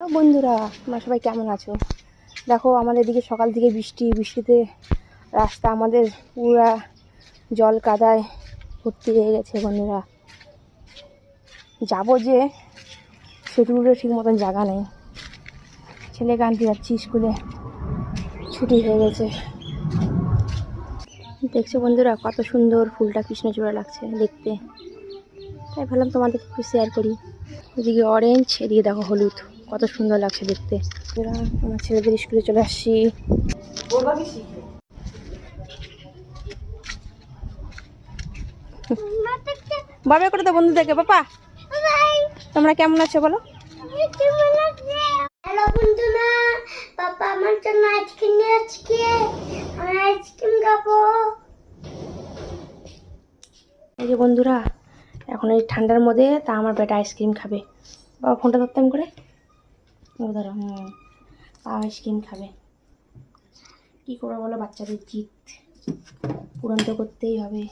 বন্ধুরা, তোমরা সবাই কেমন আছো? দেখো, আমাদের দিকে সকাল থেকে বৃষ্টি, বৃষ্টিতে রাস্তা আমাদের পুরা জল কাদায় ভর্তি হয়ে গেছে বন্ধুরা। যাব যে সেটুকুলো ঠিক মতন জায়গা নেই। ছেলেকে আনতে যাচ্ছি স্কুলে, ছুটি হয়ে গেছে। দেখছ বন্ধুরা, কত সুন্দর ফুলটা কৃষ্ণচূড়া লাগছে দেখতে। তাই ভাবলাম তোমাদের একটু শেয়ার করি। এদিকে অরেঞ্জ এদিকে দেখো হলুদ। কত সুন্দর লাগছে দেখতে। আমার ছেলেদের স্কুলে চলে আসছি। বাবে করে তো বন্ধুদেরকে বাবা তোমরা কেমন আছো বলো? হ্যালো বন্ধুরা পাপা আমার জন্য আইসক্রিম নিয়ে আজকে আমি আইসক্রিম খাব। এই যে বন্ধুরা এখন এই ঠান্ডার মধ্যে তা আমার বেটা আইসক্রিম খাবে। বাবা ফোনটা ধরতাম করে। ধরো হুম। আইসক্রিম খাবে। কী করব বলো? বাচ্চাদের জিত পূরণ তো করতেই হবে।